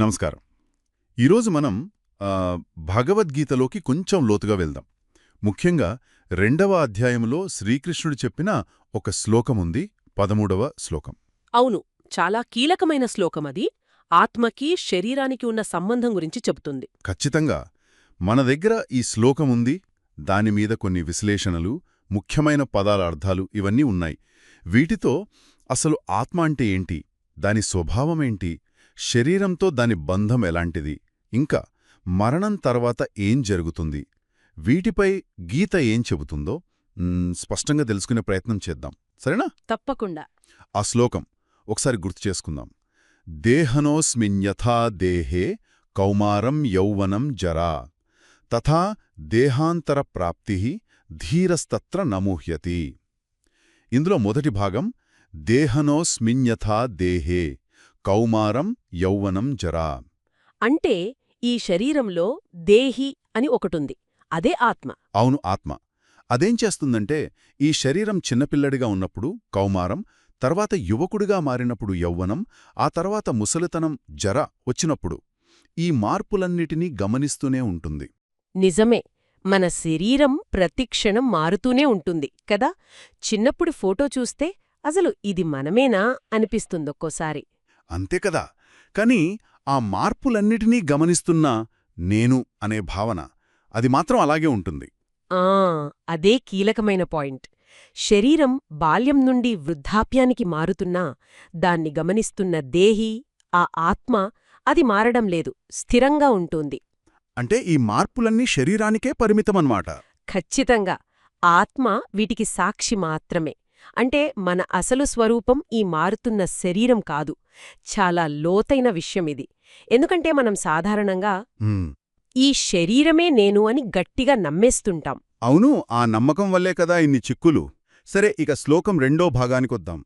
నమస్కారం. ఈరోజు మనం భగవద్గీతలోకి కొంచెం లోతుగా వెళ్దాం. ముఖ్యంగా రెండవ అధ్యాయంలో శ్రీకృష్ణుడు చెప్పిన ఒక శ్లోకముంది పదమూడవ శ్లోకం. అవును చాలా కీలకమైన శ్లోకమది ఆత్మకి శరీరానికి ఉన్న సంబంధం గురించి చెబుతుంది. ఖచ్చితంగా. మన దగ్గర ఈ శ్లోకముంది దానిమీద కొన్ని విశ్లేషణలు ముఖ్యమైన పదాల అర్థాలు ఇవన్నీ ఉన్నాయి. వీటితో అసలు ఆత్మ అంటే ఏంటి? దాని స్వభావమేంటి శరీరంతో దాని బంధం ఎలాంటిది? ఇంకా మరణం తర్వాత ఏం జరుగుతుంది? వీటిపై గీత ఏం చెబుతుందో స్పష్టంగా తెలుసుకునే ప్రయత్నం చేద్దాం. సరేనా? తప్పకుండా. ఆ శ్లోకం ఒకసారి గుర్తు చేసుకుందాం. దేహనోస్మిన్యథా దేహే కౌమారం యౌవనం జరా తథా దేహాంతర ప్రాప్తి ధీరస్తత్ర నమూహ్యతి. ఇందులో మొదటి భాగం దేహనోస్మిన్యథా దేహే కౌమారం యౌవనం జరా. అంటే ఈ శరీరంలో దేహి అని ఒకటుంది. అదే ఆత్మ. అవును ఆత్మ. అదేం చేస్తుందంటే ఈ శరీరం చిన్నపిల్లడిగా ఉన్నప్పుడు కౌమారం తర్వాత యువకుడిగా మారినప్పుడు యౌవనం ఆ తర్వాత ముసలితనం జర వచ్చినప్పుడు. ఈ మార్పులన్నిటినీ గమనిస్తూనే ఉంటుంది. నిజమే. మన శరీరం ప్రతిక్షణం మారుతూనే ఉంటుంది కదా? చిన్నప్పుడు ఫోటో చూస్తే అసలు ఇది మనమేనా అనిపిస్తుందొక్కోసారి అంతే కదా. కాని ఆ మార్పులన్నిటినీ గమనిస్తున్న నేను అనే భావన అది మాత్రం అలాగే ఉంటుంది. ఆ అదే కీలకమైన పాయింట్. శరీరం బాల్యం నుండి వృద్ధాప్యానికి మారుతున్నా దాన్ని గమనిస్తున్న దేహి ఆ ఆత్మ అది మారడం లేదు స్థిరంగా ఉంటుంది. అంటే ఈ మార్పులన్నీ శరీరానికే పరిమితమన్నమాట ఖచ్చితంగా. ఆత్మ వీటికి సాక్షి మాత్రమే. అంటే మన అసలు స్వరూపం ఈ మారుతున్న శరీరం కాదు. చాలా లోతైన విషయం ఇది. ఎందుకంటే మనం సాధారణంగా. ఈ శరీరమే నేను అని గట్టిగా నమ్మేస్తుంటాం. అవును ఆ నమ్మకం వల్లే కదా ఇన్ని చిక్కులు. సరే ఇక శ్లోకం రెండో భాగానికొద్దాం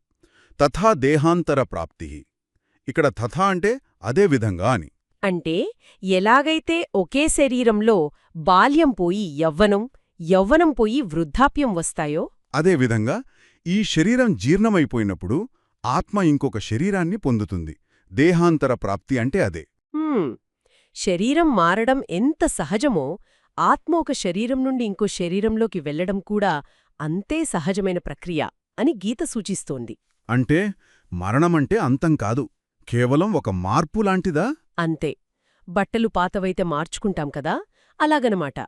తథా దేహాంతర ప్రాప్తి. ఇక్కడ తథా అంటే అదే విధంగా అని. అంటే ఎలాగైతే ఒకే శరీరంలో బాల్యం పోయి యవ్వనం యవ్వనం పోయి వృద్ధాప్యం వస్తాయో అదే విధంగా ఈ శరీరం జీర్ణమైపోయినప్పుడు ఆత్మ ఇంకొక శరీరాన్ని పొందుతుంది. దేహాంతర ప్రాప్తి అంటే అదే. శరీరం మారడం ఎంత సహజమో ఆత్మ ఒక శరీరం నుండి ఇంకో శరీరంలోకి వెళ్ళడం కూడా అంతే సహజమైన ప్రక్రియ అని గీత సూచిస్తోంది. అంటే మరణమంటే అంతం కాదు. కేవలం ఒక మార్పు లాంటిదా? అంతే. బట్టలు పాతవైతే మార్చుకుంటాం కదా? అలాగనమాట.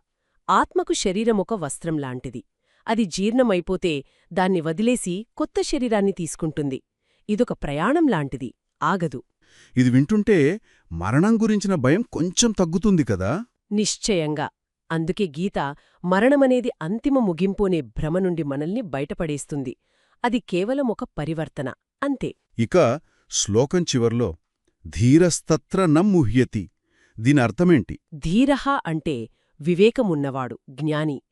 ఆత్మకు శరీరం ఒక వస్త్రం లాంటిది. అది జీర్ణమైపోతే దాన్ని వదిలేసి కొత్త శరీరాన్ని తీసుకుంటుంది. ఇదొక ప్రయాణం లాంటిది. ఆగదు. ఇది వింటుంటే మరణం గురించిన భయం కొంచెం తగ్గుతుంది కదా? నిశ్చయంగా. అందుకే గీత మరణమనేది అంతిమ ముగింపు అనే భ్రమ నుండి మనల్ని బయటపడేస్తుంది. అది కేవలం ఒక పరివర్తన. అంతే. ఇక శ్లోకం చివర్లో ధీరస్తత్ర నమ్ముహ్యతి దీని అర్థమేంటి? ధీరహ అంటే వివేకమున్నవాడు జ్ఞాని.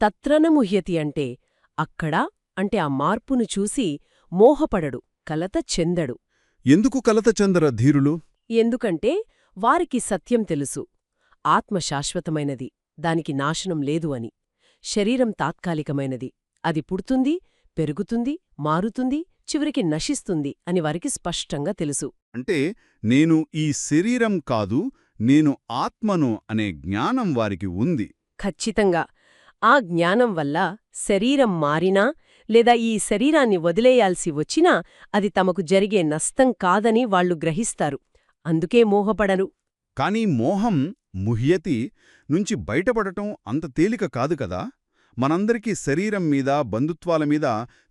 తత్రనముహ్యతి అంటే అక్కడ అంటే ఆ మార్పును చూసి మోహపడడు కలత చెందడు. ఎందుకు కలత చందర ధీరులు? ఎందుకంటే వారికి సత్యం తెలుసు ఆత్మ శాశ్వతమైనది దానికి నాశనం లేదు అని. శరీరం తాత్కాలికమైనది అది పుడుతుంది పెరుగుతుంది మారుతుంది చివరికి నశిస్తుంది అని వారికి స్పష్టంగా తెలుసు. అంటే నేను ఈ శరీరం కాదు నేను ఆత్మను అనే జ్ఞానం వారికి ఉంది. ఖచ్చితంగా ఆ జ్ఞానం వల్ల శరీరం మారినా లేదా ఈ శరీరాన్ని వదిలేయాల్సి వచ్చినా అది తమకు జరిగే నష్టం కాదని వాళ్ళు గ్రహిస్తారు. అందుకే మోహపడరు. కానీ మోహం ముహ్యతి నుంచి బయటపడటం అంత తేలిక కాదు కదా? మనందరికీ శరీరం మీద బంధుత్వాల మీద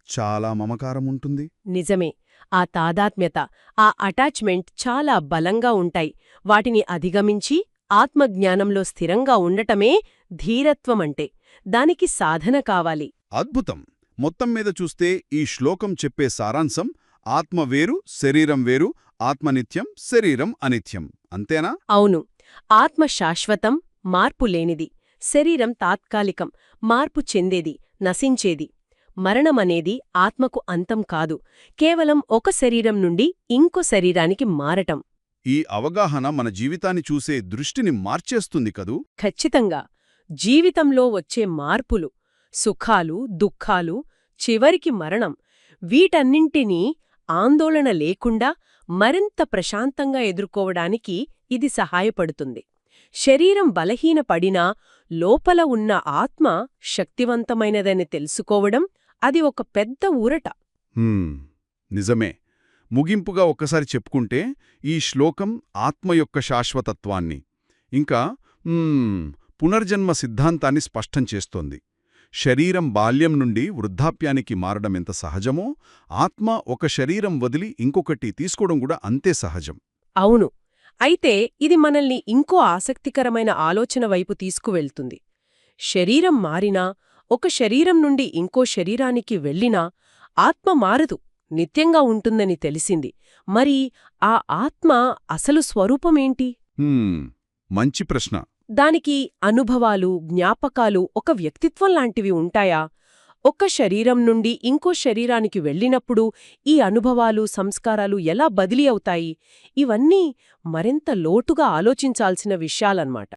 చాలా మమకారం ఉంటుంది. నిజమే. ఆ తాదాత్మ్యత ఆ అటాచ్మెంట్ చాలా బలంగా ఉంటాయి. వాటిని అధిగమించి ఆత్మజ్ఞానంలో స్థిరంగా ఉండటమే ధీరత్వమంటే దానికి సాధన కావాలి. అద్భుతం! మొత్తం మీద చూస్తే ఈ శ్లోకం చెప్పే సారాంశం ఆత్మ వేరు శరీరం వేరు ఆత్మనిత్యం శరీరం అనిత్యం. అంతేనా? అవును! ఆత్మ శాశ్వతం మార్పు లేనిది శరీరం తాత్కాలికం మార్పు చెందేది నశించేది. మరణమనేది ఆత్మకు అంతం కాదు కేవలం ఒక శరీరం నుండి ఇంకో శరీరానికి మారటం. ఈ అవగాహన మన జీవితాన్ని చూసే దృష్టిని మార్చేస్తుంది కదూ? ఖచ్చితంగా! జీవితంలో వచ్చే మార్పులు సుఖాలు దుఃఖాలు చివరికి మరణం. వీటన్నింటినీ ఆందోళన లేకుండా మరింత ప్రశాంతంగా ఎదుర్కోవడానికి ఇది సహాయపడుతుంది. శరీరం బలహీనపడినా లోపల ఉన్న ఆత్మ శక్తివంతమైనదని తెలుసుకోవడం అది ఒక పెద్ద ఊరట. నిజమే. ముగింపుగా ఒక్కసారి చెప్పుకుంటే ఈ శ్లోకం ఆత్మ యొక్క శాశ్వతత్వాన్ని. ఇంకా పునర్జన్మ సిద్ధాంతాన్ని స్పష్టం చేస్తోంది. శరీరం బాల్యం నుండి వృద్ధాప్యానికి మారడం ఎంత సహజమో ఆత్మ ఒక శరీరం వదిలి ఇంకొకటి తీసుకోవడం కూడా అంతే సహజం. అవును. అయితే ఇది మనల్ని ఇంకో ఆసక్తికరమైన ఆలోచన వైపు తీసుకువెళ్తుంది. శరీరం మారినా ఒక శరీరం నుండి ఇంకో శరీరానికి వెళ్ళినా ఆత్మ మారదు నిత్యంగా ఉంటుందని తెలిసింది. మరి ఆ ఆత్మ అసలు స్వరూపమేంటి? మంచి ప్రశ్న. దానికి అనుభవాలు జ్ఞాపకాలు ఒక వ్యక్తిత్వం లాంటివి ఉంటాయా? ఒక శరీరం నుండి ఇంకో శరీరానికి వెళ్ళినప్పుడు ఈ అనుభవాలు సంస్కారాలు ఎలా బదిలీ అవుతాయి? ఇవన్నీ మరింత లోటుగా ఆలోచించాల్సిన విషయాలన్నమాట.